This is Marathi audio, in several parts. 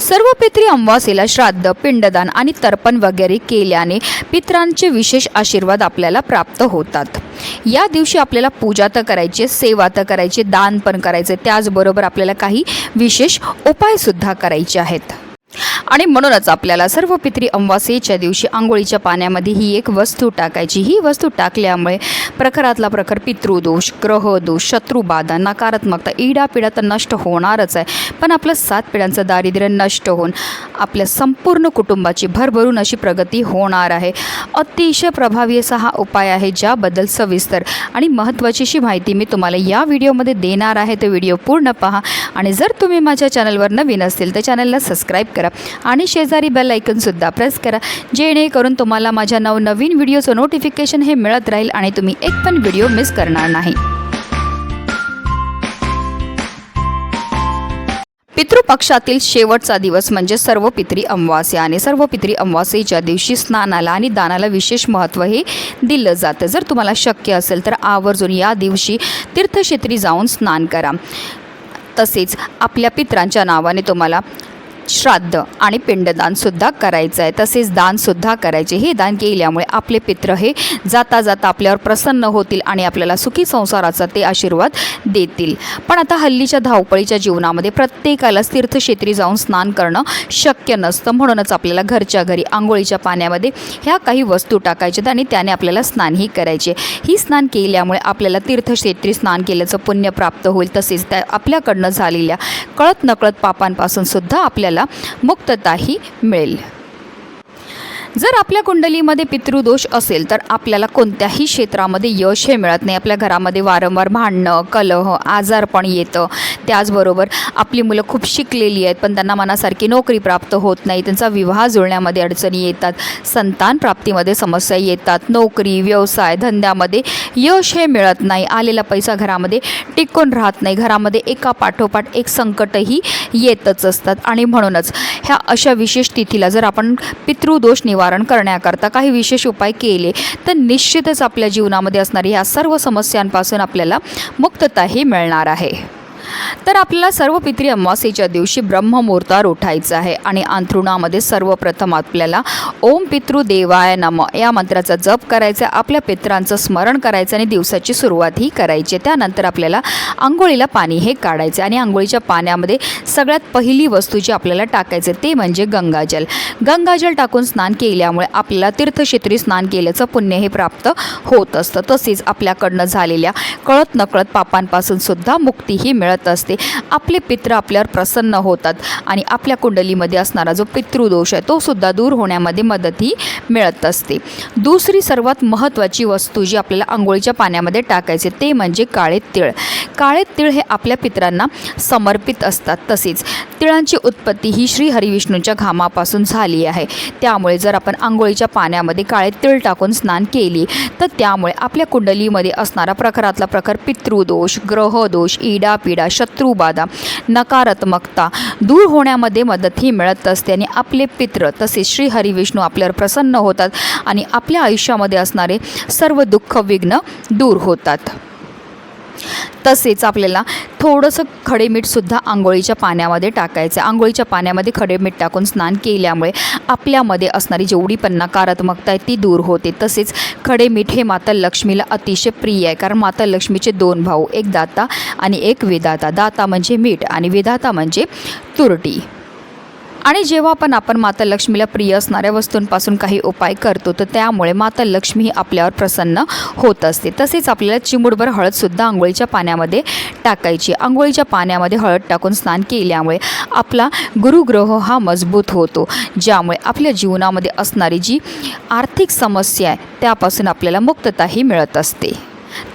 सर्व पित्री अमावासेला श्राद्ध पिंडदान आणि तर्पण वगैरे केल्याने पित्रांचे विशेष आशीर्वाद आपल्याला प्राप्त होतात. या दिवशी आपल्याला पूजा तर करायची सेवा तर करायची दान पण करायचे त्याचबरोबर आपल्याला काही विशेष उपायसुद्धा करायचे आहेत. आणि म्हणूनच आपल्याला सर्व पित्री अमावास्येच्या दिवशी आंघोळीच्या पाण्यामध्ये ही एक वस्तू टाकायची. ही वस्तू टाकल्यामुळे प्रखरातला प्रखर पितृदोष ग्रहदोष शत्रुबाधा नकारात्मकता इडापिडा तर नष्ट होणारच आहे. पण आपलं सात पिढ्यांचं दारिद्र्य नष्ट होऊन आपल्या संपूर्ण कुटुंबाची भरभरून अशी प्रगती होणार आहे. अतिशय प्रभावी असा हा उपाय आहे ज्याबद्दल सविस्तर आणि महत्त्वाचीशी माहिती मी तुम्हाला या व्हिडिओमध्ये देणार आहे. तो व्हिडिओ पूर्ण पहा आणि जर तुम्ही माझ्या चॅनलवर नवीन असतील तर चॅनलला सबस्क्राईब करा. आणि शेजारी बेल ऐकूनसुद्धा प्रेस करा. जेणेकरून तुम्हाला माझ्या नवनवीन व्हिडिओचं नोटिफिकेशन हे मिळत राहील आणि तुम्ही एक पण व्हिडिओ मिस करणार नाही. पितृपक्षातील शेवटचा दिवस म्हणजे सर्व पित्री अमावास्या आणि सर्व पित्री अमावास्येच्या दिवशी स्नानाला आणि दानाला विशेष महत्त्व हे दिलं जातं. जर तुम्हाला शक्य असेल तर आवर्जून या दिवशी तीर्थक्षेत्री जाऊन स्नान करा. तसेच आपल्या पित्रांच्या नावाने तुम्हाला श्राद्ध आणि पिंडदानसुद्धा करायचं आहे तसेच दानसुद्धा करायचे. हे दान केल्यामुळे आपले पित्र हे जाता जाता आपल्यावर प्रसन्न होतील आणि आपल्याला सुखी संसाराचा ते आशीर्वाद देतील. पण आता हल्लीच्या धावपळीच्या जीवनामध्ये प्रत्येकालाच तीर्थक्षेत्री जाऊन स्नान करणं शक्य नसतं. म्हणूनच आपल्याला घरच्या घरी आंघोळीच्या पाण्यामध्ये ह्या काही वस्तू टाकायच्यात आणि त्याने आपल्याला स्नानही करायचे. ही स्नान केल्यामुळे आपल्याला तीर्थक्षेत्री स्नान केल्याचं पुण्य प्राप्त होईल. तसेच त्या आपल्याकडनं झालेल्या कळत नकळत पापांपासून सुद्धा आपल्याला मुक्तताही मिळेल. जर आपल्या कुंडलीमध्ये पितृदोष असेल तर आपल्याला कोणत्याही क्षेत्रामध्ये यश हे मिळत नाही. आपल्या घरामध्ये वारंवार भांडणं कलह आजारपण येतं. त्याचबरोबर आपली मुलं खूप शिकलेली आहेत पण त्यांना मनासारखी नोकरी प्राप्त होत नाही. त्यांचा विवाह जुळण्यामध्ये अडचणी येतात संतान प्राप्तीमध्ये समस्या येतात नोकरी व्यवसाय धंद्यामध्ये यश हे मिळत नाही. आलेला पैसा घरामध्ये टिकून राहत नाही. घरामध्ये एका पाठोपाठ एक संकटही येतच असतात. आणि म्हणूनच ह्या अशा विशेष तिथीला जर आपण पितृदोष निवारण करण्याकरता काही विशेष उपाय केले तर निश्चितच आपल्या जीवनामध्ये असणारी ह्या सर्व समस्यांपासून आपल्याला मुक्तताही मिळणार आहे. तर आपल्याला सर्व पित्री अमावास्येच्या दिवशी ब्रह्ममुहूर्तावर उठायचं आहे आणि अंथरुणामध्ये सर्वप्रथम आपल्याला ओम पितृदेवाय नम या मंत्राचा जप करायचा आपल्या पित्रांचं स्मरण करायचं आणि दिवसाची सुरुवात ही करायची. त्यानंतर आपल्याला आंघोळीला पाणी हे काढायचे आणि आंघोळीच्या पाण्यामध्ये सगळ्यात पहिली वस्तू जी आपल्याला टाकायचे ते म्हणजे गंगाजल. गंगाजल टाकून स्नान केल्यामुळे आपल्याला तीर्थक्षेत्री स्नान केल्याचं पुण्य हे प्राप्त होत असतं. तसेच आपल्याकडनं झालेल्या कळत नकळत पापांपासून सुद्धा मुक्तीही मिळत असते. आपले पित्र आपल्यावर प्रसन्न होतात आणि आपल्या कुंडलीमध्ये असणारा जो पितृदोष आहे तो सुद्धा दूर होण्यामध्ये मदतही मिळत असते. दुसरी सर्वात महत्त्वाची वस्तू जी आपल्याला आंघोळीच्या पाण्यामध्ये टाकायचे ते म्हणजे काळे तिळ. काळे तिळ हे आपल्या पित्रांना समर्पित असतात. तसेच तिळांची उत्पत्ती ही श्री हरिविष्णूंच्या घामापासून झाली आहे. त्यामुळे जर आपण आंघोळीच्या पाण्यामध्ये काळे तिळ टाकून स्नान केली तर त्यामुळे आपल्या कुंडलीमध्ये असणारा प्रखरातला प्रखर पितृदोष ग्रहदोष इडापिडा शत शत्रुबाधा नकारात्मकता दूर होण्यामध्ये मदतही मिळत असते आणि आपले पित्र तसेच श्री हरी विष्णू आपल्यावर प्रसन्न होतात आणि आपल्या आयुष्यामध्ये असणारे सर्व दुःख विघ्न दूर होतात. तसेच आपल्याला थोडंसं खडे मीठसुद्धा आंघोळीच्या पाण्यामध्ये टाकायचं आहे. आंघोळीच्या पाण्यामध्ये खडे मीठ टाकून स्नान केल्यामुळे आपल्यामध्ये असणारी जेवढी पण नकारात्मकता आहे ती दूर होते. तसेच खडे मीठ हे माता लक्ष्मीला अतिशय प्रिय आहे कारण माता लक्ष्मीचे दोन भाऊ एक दाता आणि एक विधाता. दाता म्हणजे मीठ आणि विधाता म्हणजे तुरटी. आणि जेव्हा पण आपण माता लक्ष्मीला प्रिय असणाऱ्या वस्तूंपासून काही उपाय करतो तर त्यामुळे माता लक्ष्मी ही आपल्यावर प्रसन्न होत असते. तसेच आपल्याला चिमुडभर हळदसुद्धा आंघोळीच्या पाण्यामध्ये टाकायची. आंघोळीच्या पाण्यामध्ये हळद टाकून स्नान केल्यामुळे आपला गुरुग्रह हा मजबूत होतो ज्यामुळे आपल्या जीवनामध्ये असणारी जी आर्थिक समस्या आहे त्यापासून आपल्याला मुक्तताही मिळत असते.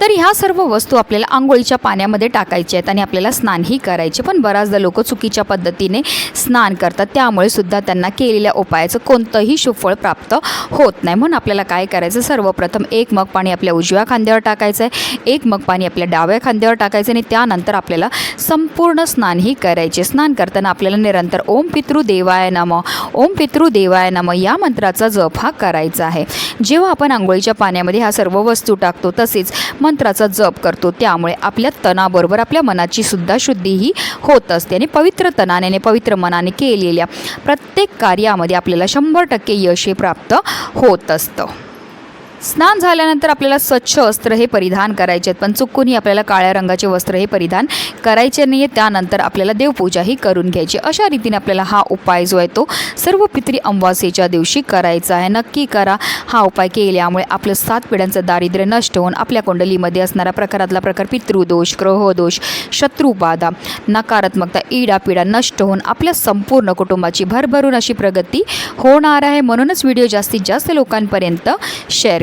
तर ह्या सर्व वस्तू आपल्याला आंघोळीच्या पाण्यामध्ये टाकायच्या आहेत आणि आपल्याला स्नानही करायचे. पण बऱ्याचदा लोक चुकीच्या पद्धतीने स्नान करतात. त्यामुळे सुद्धा त्यांना केलेल्या उपायाचं कोणतंही सुफळ प्राप्त होत नाही. म्हणून आपल्याला काय करायचं? सर्वप्रथम एक मग पाणी आपल्या उजव्या खांद्यावर टाकायचं आहे एक मग पाणी आपल्या डाव्या खांद्यावर टाकायचं आणि त्यानंतर आपल्याला संपूर्ण स्नानही करायचे. स्नान करताना आपल्याला निरंतर ओम पितृदेवाय नम ओम पितृदेवाय नम या मंत्राचा जप हा करायचा आहे. जेव्हा आपण आंघोळीच्या पाण्यामध्ये ह्या सर्व वस्तू टाकतो तसेच मंत्राचा जप करतो. त्यामुळे आपल्या तणाबरोबर आपल्या मनाची सुद्धा शुद्धीही होत असते. आणि पवित्र तनाने पवित्र मनाने केलेल्या प्रत्येक कार्यामध्ये आपल्याला शंभर टक्के यश हे प्राप्त होत असतं. स्नान झाल्यानंतर आपल्याला स्वच्छ वस्त्र हे परिधान करायचे आहेत. पण चुकूनही आपल्याला काळ्या रंगाचे वस्त्र हे परिधान करायचे नाही आहे त्यानंतर आपल्याला देवपूजाही करून घ्यायची अशा रीतीने आपल्याला हा उपाय जो आहे तो सर्व पितरी अमावास्येच्या दिवशी करायचा आहे. नक्की करा. हा उपाय केल्यामुळे आपलं सात पिढ्यांचं दारिद्र्य नष्ट होऊन आपल्या कुंडलीमध्ये असणारा प्रकारातला प्रकार पितृदोष ग्रहदोष शत्रुबाधा नकारात्मकता इडापिडा नष्ट होऊन आपल्या संपूर्ण कुटुंबाची भरभरून अशी प्रगती होणार आहे. म्हणूनच व्हिडिओ जास्तीत जास्त लोकांपर्यंत शेअर